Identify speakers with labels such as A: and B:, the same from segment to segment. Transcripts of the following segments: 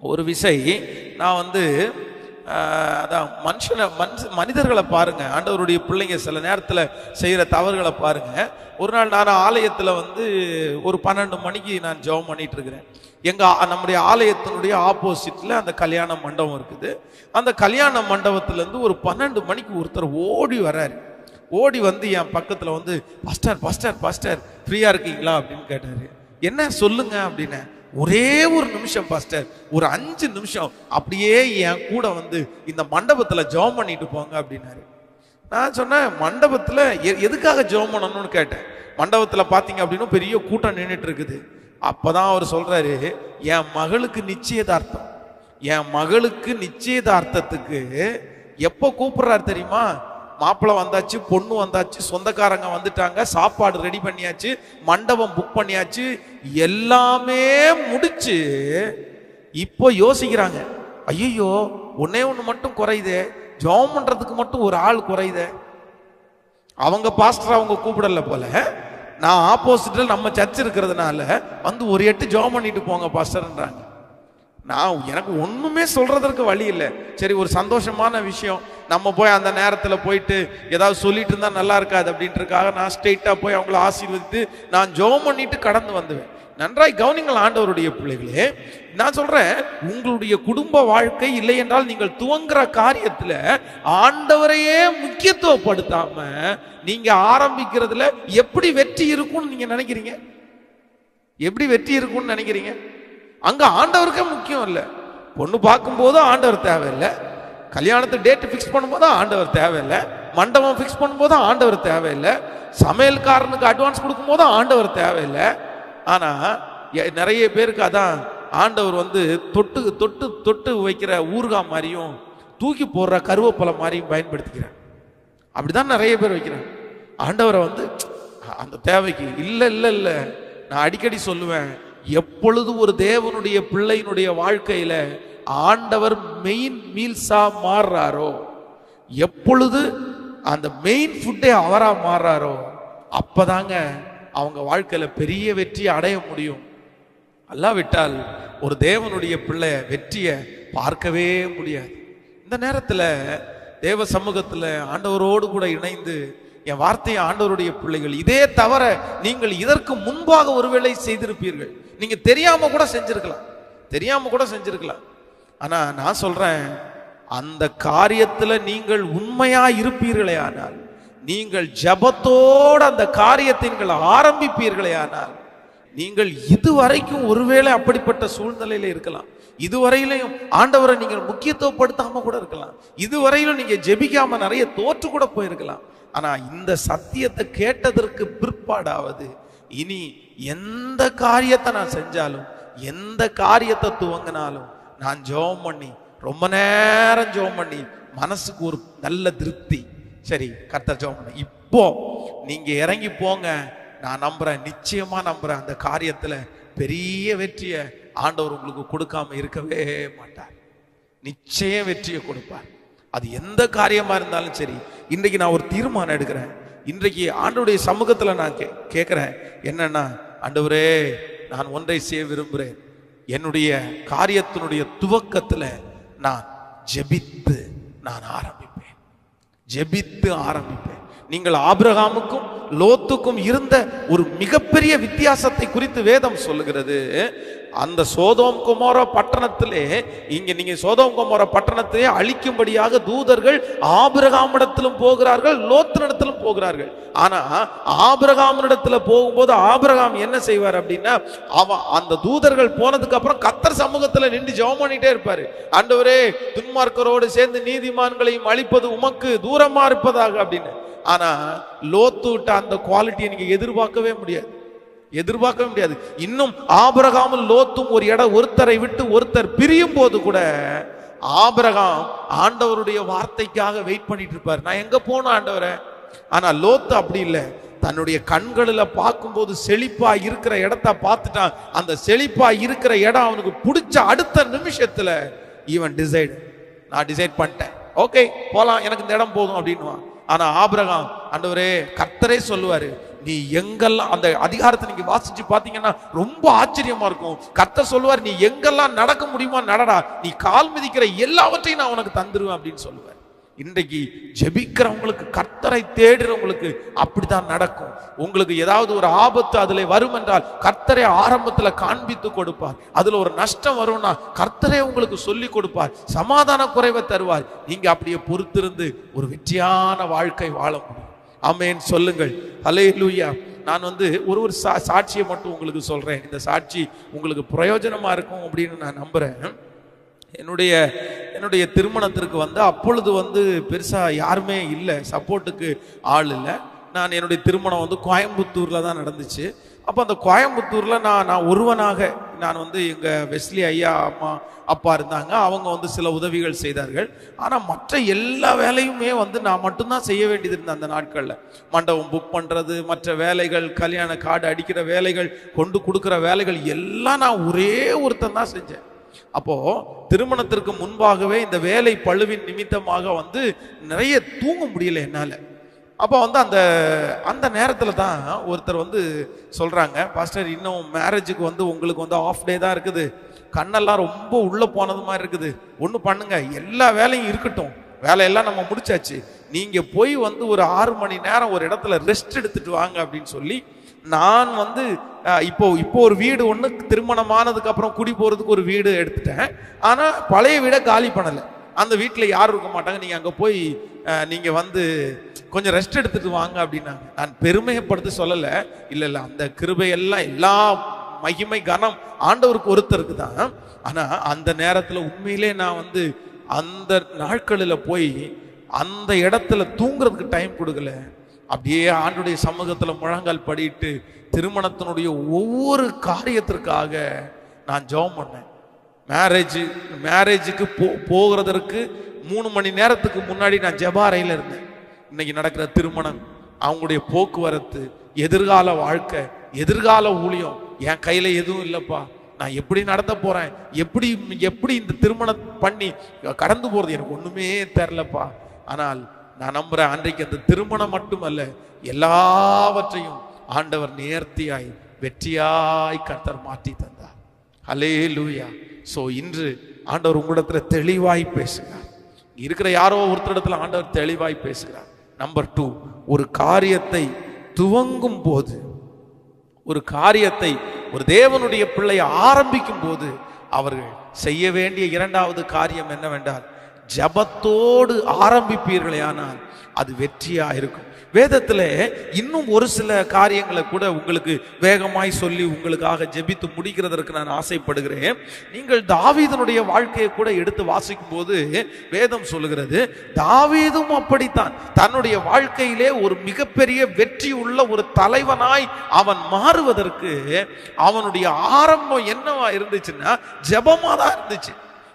A: ஒரு விசை. நான் வந்து அதான் மனுஷனை மனுஷ மனிதர்களை பாருங்க. ஆண்டவருடைய பிள்ளைங்க சில நேரத்தில் செய்கிற தவறுகளை பாருங்க. ஒரு நாள் நான் ஆலயத்தில் வந்து ஒரு பன்னெண்டு மணிக்கு நான் ஜெபம் பண்ணிட்டு இருக்கிறேன் எங்கள் நம்முடைய ஆலயத்தினுடைய ஆப்போசிட்டில் அந்த கல்யாண மண்டபம் இருக்குது. அந்த கல்யாண மண்டபத்துலேருந்து ஒரு பன்னெண்டு மணிக்கு ஒருத்தர் ஓடி வராரு ஓடி வந்து என் பக்கத்தில் வந்து பஸ்டர் பஸ்டர் பஸ்டர் ஃப்ரீயாக இருக்கீங்களா? அப்படின்னு கேட்டாரு. என்ன? சொல்லுங்க அப்படின்னு. ஒரே ஒரு நிமிஷம் பாஸ்டர் ஒரு அஞ்சு நிமிஷம். அப்படியே என் கூட வந்து இந்த மண்டபத்தில் ஜெபம் பண்ணிட்டு போங்க அப்படின்னாரு. நான் சொன்னேன் மண்டபத்தில் எ- எதுக்காக ஜெபம் பண்ணணும்னு கேட்டேன். மண்டபத்தில் பார்த்தீங்க அப்படின்னா பெரிய கூட்டம் நின்றுட்டு இருக்குது அப்பதான் அவர் சொல்கிறாரு என் மகளுக்கு நிச்சயதார்த்தம். என் மகளுக்கு நிச்சயதார்த்தத்துக்கு எப்போ கூப்பிடுறாரு தெரியுமா? மாப்பிள்ளை வந்தாச்சு பொண்ணு வந்தாச்சு சொந்தக்காரங்க வந்துட்டாங்க சாப்பாடு ரெடி பண்ணியாச்சு மண்டபம் புக் பண்ணியாச்சு எல்லாமே முடிச்சு இப்போ யோசிக்கிறாங்க ஐயோ ஒன்னே ஒன்று மட்டும் குறையுதே ஜெபம் பண்ணுறதுக்கு மட்டும் ஒரு ஆள் குறையுதே. அவங்க பாஸ்டர் அவங்க கூப்பிடல போல நான் ஆப்போசிட்டில் நம்ம சர்ச் இருக்கிறதுனால வந்து ஒரு எட்டு ஜோம் பண்ணிட்டு போங்க பாஸ்டர்ன்றாங்க நான் எனக்கு ஒன்றுமே சொல்கிறதற்கு வழி இல்லை. சரி ஒரு சந்தோஷமான விஷயம் நம்ம போய் அந்த நேரத்தில் போயிட்டு ஏதாவது சொல்லிட்டு இருந்தால் நல்லா இருக்காது அப்படின்றதுக்காக நான் ஸ்ட்ரெயிட்டாக போய் அவங்கள ஆசீர்வதித்து நான் ஜெபம் பண்ணிட்டு கடந்து வந்துவேன். நன்றாய் கவனிங்கள் ஆண்டவருடைய பிள்ளைகளே நான் சொல்றேன் உங்களுடைய குடும்ப வாழ்க்கை இல்லை என்றால் நீங்கள் துவங்குற காரியத்துல ஆண்டவரையே முக்கியத்துவப்படுத்தாம நீங்க ஆரம்பிக்கிறதுல எப்படி வெற்றி இருக்கும்னு நீங்க நினைக்கிறீங்க? எப்படி வெற்றி இருக்கும்னு நினைக்கிறீங்க? அங்க ஆண்டவருக்கே முக்கியம் இல்லை. பொண்ணு பார்க்கும்போது ஆண்டவர் தேவையில்லை. கல்யாணத்தை டேட்டு ஃபிக்ஸ் பண்ணும்போது ஆண்டவர் தேவையில்லை. மண்டபம் ஃபிக்ஸ் பண்ணும்போது ஆண்டவர் தேவையில்லை. சமையல்காரனுக்கு அட்வான்ஸ் கொடுக்கும்போது ஆண்டவர் தேவையில்லை. ஆனால் எ- நிறைய பேருக்கு அதான் ஆண்டவர் வந்து தொட்டு தொட்டு தொட்டு வைக்கிற ஊறுகாய் மாதிரியும் தூக்கி போடுற கருவேப்பிலை மாதிரியும் பயன்படுத்திக்கிறார். அப்படிதான் நிறைய பேர் வைக்கிறாங்க ஆண்டவரை வந்து அந்த தேவைக்கு இல்லை இல்லை இல்லை நான் அடிக்கடி சொல்லுவேன். எப்பொழுது ஒரு தேவனுடைய பிள்ளையினுடைய வாழ்க்கையில ஆண்டவர் மெயின் மீல்ஸா மாறுறாரோ? எப்பொழுது அந்த மெயின் ஃபுட்டே அவரா மாறுறாரோ? அப்பதாங்க அவங்க வாழ்க்கையில பெரிய வெற்றியை அடைய முடியும். அல்லாவிட்டால் ஒரு தேவனுடைய பிள்ளை வெற்றியை பார்க்கவே முடியாது. இந்த நேரத்துல தேவ சமூகத்துல ஆண்டவரோடு கூட இணைந்து என் வார்த்தையை ஆண்டவருடைய பிள்ளைகள் இதே தவிர நீங்கள் இதற்கு முன்பாக ஒருவேளை செய்திருப்பீர்கள். நீங்க தெரியாம கூட செஞ்சிருக்கலாம். தெரியாம கூட செஞ்சிருக்கலாம். ஆனா நான் சொல்றேன் அந்த காரியத்துல நீங்கள் உண்மையா இருப்பீர்களே ஆனால் நீங்கள் ஜபத்தோடு அந்த காரியத்தை நீங்கள் ஆரம்பிப்பீர்களே ஆனால் நீங்கள் இதுவரைக்கும் ஒருவேளை அப்படிப்பட்ட சூழ்நிலையில இருக்கலாம். இதுவரையிலையும் ஆண்டவரை நீங்கள் முக்கியத்துவப்படுத்தாம கூட இருக்கலாம். இதுவரையிலும் நீங்க ஜெபிக்காம நிறைய தோற்று கூட போயிருக்கலாம். ஆனா இந்த சத்தியத்தை கேட்டதற்கு பிற்பாடாவது இனி எந்த காரியத்தை நான் செஞ்சாலும் எந்த காரியத்தை துவங்கினாலும் நான் ஜெபம் பண்ணி ரொம்ப நேரம் ஜெபம் பண்ணி மனசுக்கு ஒரு நல்ல திருப்தி. சரி கர்த்தர் ஜெபம் பண்ண. இப்போ நீங்க இறங்கி போங்க. நான் நம்புறேன் நிச்சயமா நம்புறேன். அந்த காரியத்துல பெரிய வெற்றியை ஆண்டவர் உங்களுக்கு கொடுக்காம இருக்கவே மாட்டார். நிச்சயம் வெற்றியை கொடுப்பார். அது எந்த காரியமா இருந்தாலும் சரி இன்றைக்கு நான் ஒரு தீர்மானம் எடுக்கிறேன். இன்றைக்கு ஆண்டவுடைய சமூகத்தில் நான் கே கேட்குறேன் என்னன்னா ஆண்டவரே நான் ஒன்றை செய்ய விரும்புகிறேன். என்னுடைய காரியத்தினுடைய துவக்கத்துல நான் ஜெபித்து நான் ஆரம்பிப்பேன். ஜெபித்து ஆரம்பிப்பேன். நீங்கள் ஆபிரகாமுக்கும் லோத்துக்கும் இருந்த ஒரு மிகப்பெரிய வித்தியாசத்தை குறித்து வேதம் சொல்லுகிறது. அந்த சோதோம் குமார பட்டணத்திலே இங்க நீங்க சோதோம் குமார பட்டணத்திலே அழிக்கும்படியாக தூதர்கள் ஆபிரகாமிடத்திலும் போகிறார்கள் லோத்தனிடத்திலும் போகிறார்கள். ஆனா ஆபிரகாமிடத்துல போகும்போது ஆபிரகாம் என்ன செய்வார் அப்படின்னா அவன் அந்த தூதர்கள் போனதுக்கு அப்புறம் கத்தர் சமூகத்துல நின்று ஜெபம் பண்ணிட்டே இருப்பாரு. அண்டவரே துன்மார்க்கரோடு சேர்ந்து நீதிமான்களையும் அழிப்பது உமக்கு தூரமா இருப்பதாக அப்படின்னு. ஆனா லோத்து விட்ட அந்த குவாலிட்டியை நீங்க எதிர்பார்க்கவே முடியாது. எதிர்பார்க்கவே முடியாது. இன்னும் ஆபரகாமும் லோத்தும் ஒரு இடம் ஒருத்தரை விட்டு ஒருத்தர் பிரியும் போது கூட ஆபரகாம் ஆண்டவருடைய வார்த்தைக்காக வெயிட் பண்ணிட்டு இருப்பார். நான் எங்க போனோம் ஆண்டவரை? ஆனா லோத்து அப்படி இல்லை. தன்னுடைய கண்களில் பார்க்கும்போது செழிப்பா இருக்கிற இடத்த பார்த்துட்டான். அந்த செழிப்பா இருக்கிற இடம் அவனுக்கு பிடிச்ச அடுத்த நிமிஷத்துல இவன் டிசைட் நான் டிசைட் பண்ணிட்டேன். ஓகே போலாம் எனக்கு இந்த இடம் போதும் அப்படின்னுவான். ஆனா ஆபரகாம் ஆண்டவரே கர்த்தரே சொல்லுவாரு நீ எங்கெல்லாம் அந்த அதிகாரத்தை நீங்க வாசிச்சு பாத்தீங்கன்னா ரொம்ப ஆச்சரியமா இருக்கும். கர்த்தர் சொல்லுவார் நீ எங்கெல்லாம் நடக்க முடியுமா நடடா. நீ கால் மிதிக்கிற எல்லாவற்றையும் நான் உனக்கு தந்துருவேன் அப்படின்னு சொல்லுவார். இன்றைக்கு ஜெபிக்கிறவங்களுக்கு கர்த்தரை தேடுறவங்களுக்கு அப்படித்தான் நடக்கும். உங்களுக்கு ஏதாவது ஒரு ஆபத்து அதுல வரும் என்றால் கர்த்தரை ஆரம்பத்துல காண்பித்து கொடுப்பார். அதுல ஒரு நஷ்டம் வரும்னா கர்த்தரை உங்களுக்கு சொல்லி கொடுப்பார். சமாதான குறைவை தருவார். நீங்க அப்படியே பொறுத்திருந்து ஒரு வெற்றியான வாழ்க்கை வாழ முடியும். ஆமென் சொல்லுங்கள். ஹalleluya. நான் வந்து ஒரு ஒரு சா சாட்சியை மட்டும் உங்களுக்கு சொல்கிறேன் இந்த சாட்சி உங்களுக்கு பிரயோஜனமாக இருக்கும் அப்படின்னு நான் நம்புகிறேன் என்னுடைய என்னுடைய திருமணத்திற்கு வந்து அப்பொழுது வந்து பெருசாக யாருமே இல்லை. சப்போர்ட்டுக்கு ஆள் இல்லை. நான் என்னுடைய திருமணம் வந்து கோயம்புத்தூரில் தான் நடந்துச்சு. அப்போ அந்த கோயம்புத்தூரில் நான் நான் ஒருவனாக நான் வந்து எங்கள் வெஸ்லி ஐயா அம்மா அப்பா இருந்தாங்க. அவங்க வந்து சில உதவிகள் செய்தார்கள். ஆனால் மற்ற எல்லா வேலையுமே வந்து நான் மட்டும்தான் செய்ய வேண்டியது இருந்தேன் அந்த நாட்களில். மண்டபம் புக் பண்ணுறது மற்ற வேலைகள் கல்யாண கார்டு அடிக்கிற வேலைகள் கொண்டு கொடுக்குற வேலைகள் எல்லாம் நான் ஒரே ஒருத்தன் தான் செஞ்சேன். அப்போது திருமணத்திற்கு முன்பாகவே இந்த வேலை பழுவின் நிமித்தமாக வந்து நிறைய தூங்க முடியல என்னால். அப்போ வந்து அந்த அந்த நேரத்தில் தான் ஒருத்தர் வந்து சொல்கிறாங்க பாஸ்டர் இன்னும் மேரேஜுக்கு வந்து உங்களுக்கு வந்து ஆஃப் டே தான் இருக்குது. கண்ணெல்லாம் ரொம்ப உள்ளே போனது மாதிரி இருக்குது. ஒன்று பண்ணுங்க. எல்லா வேலையும் இருக்கட்டும். வேலையெல்லாம் நம்ம முடிச்சாச்சு. நீங்கள் போய் வந்து ஒரு ஆறு மணி நேரம் ஒரு இடத்துல ரெஸ்ட் எடுத்துட்டு வாங்க அப்படின்னு சொல்லி நான் வந்து இப்போ இப்போ ஒரு வீடு ஒன்று திருமணமானதுக்கு அப்புறம் குடி போகிறதுக்கு ஒரு வீடு எடுத்துட்டேன். ஆனால் பழைய வீடை காலி பண்ணலை. அந்த வீட்டில் யாரும் இருக்க மாட்டாங்க. நீங்கள் அங்கே போய் நீங்கள் வந்து கொஞ்சம் ரெஸ்ட் எடுத்துட்டு வாங்க அப்படின்னாங்க. நான் பெருமையப்படுத்தி சொல்லலை. இல்லை இல்லை அந்த கிருபையெல்லாம் எல்லா மகிமை கனம் ஆண்டவருக்கு ஒருத்தருக்கு தான். ஆனால் அந்த நேரத்தில் உண்மையிலே நான் வந்து அந்த நாட்களில் போய் அந்த இடத்துல தூங்குறதுக்கு டைம் கொடுக்கல. அப்படியே ஆண்டுடைய சமூகத்தில் முழங்கால் படிட்டு திருமணத்தினுடைய ஒவ்வொரு காரியத்திற்காக நான் ஜெபம் பண்ணேன். மேரேஜ் மேரேஜுக்கு போ போகிறதற்கு மூணு மணி நேரத்துக்கு முன்னாடி நான் ஜெபாரையில் இருந்தேன். இன்னைக்கு நடக்கிற திருமணம் அவங்களுடைய போக்குவரத்து எதிர்கால வாழ்க்கை எதிர்கால ஊழியம் என் கையில் எதுவும் இல்லைப்பா. நான் எப்படி நடத்த போகிறேன் எப்படி எப்படி இந்த திருமணம் பண்ணி கடந்து போகிறது எனக்கு ஒன்றுமே தெரிலப்பா ஆனால் நான் நம்புகிறேன் அன்றைக்கு அந்த திருமணம் மட்டுமல்ல எல்லாவற்றையும் ஆண்டவர் நேர்த்தியாய் வெற்றியாய் கர்த்தர் மாற்றி தந்தார் அலே லூயா ஸோ இன்று ஆண்டவர் உங்களிடத்துல தெளிவாய் பேசுகிறார். இருக்கிற யாரோ ஒருத்தரிடத்துல ஆண்டவர் தெளிவாய் பேசுகிறார். நம்பர் டூ ஒரு காரியத்தை துவங்கும் போது ஒரு காரியத்தை ஒரு தேவனுடைய பிள்ளை ஆரம்பிக்கும் போது அவர்கள் செய்ய வேண்டிய இரண்டாவது காரியம் என்னவென்றால் ஜபத்தோடு ஆரம்பிப்பீர்களே ஆனால் அது வெற்றியா இருக்கும். வேதத்துல இன்னும் ஒரு சில காரியங்களை கூட உங்களுக்கு வேகமாய் சொல்லி உங்களுக்காக ஜெபித்து முடிக்கிறதற்கு நான் ஆசைப்படுகிறேன். நீங்கள் தாவீதனுடைய வாழ்க்கையை கூட எடுத்து வாசிக்கும் போது வேதம் சொல்லுகிறது தாவீதும் அப்படித்தான். தன்னுடைய வாழ்க்கையிலே ஒரு மிகப்பெரிய வெற்றி உள்ள ஒரு தலைவனாய் அவன் மாறுவதற்கு அவனுடைய ஆரம்பம் என்னவா இருந்துச்சுன்னா ஜெபமா தான் இருந்துச்சு.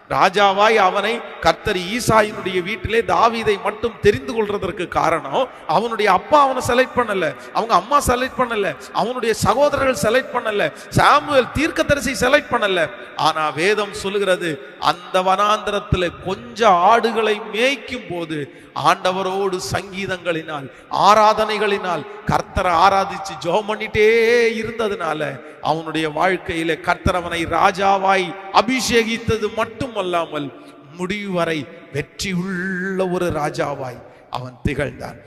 A: ராஜாவாய் அவனை கர்த்தர் ஈசாயினுடைய வீட்டிலே தாவீதை மட்டும் தெரிந்து கொள்றதற்கு காரணம் அவனுடைய அப்பா அவனை செலக்ட் பண்ணல அவங்க அம்மா செலக்ட் பண்ணல அவனுடைய சகோதரர்கள் செலக்ட் பண்ணல சாமுவேல் தீர்க்கதரிசி செலக்ட் பண்ணல. ஆனா வேதம் சொல்லுகிறது அந்த வனாந்திரத்துல கொஞ்ச ஆடுகளை மேய்க்கும் போது ஆண்டவரோடு சங்கீதங்களினால் ஆராதனைகளினால் கர்த்தரை ஆராதிச்சு ஜெபம் பண்ணிட்டே இருந்ததுனால அவனுடைய வாழ்க்கையில கர்த்தர் அவனை ராஜாவாய் அபிஷேகித்தது மட்டுமல்லாமல் முடிவு வரை வெற்றியுள்ள ஒரு ராஜாவாய் அவன் திகழ்ந்தான்.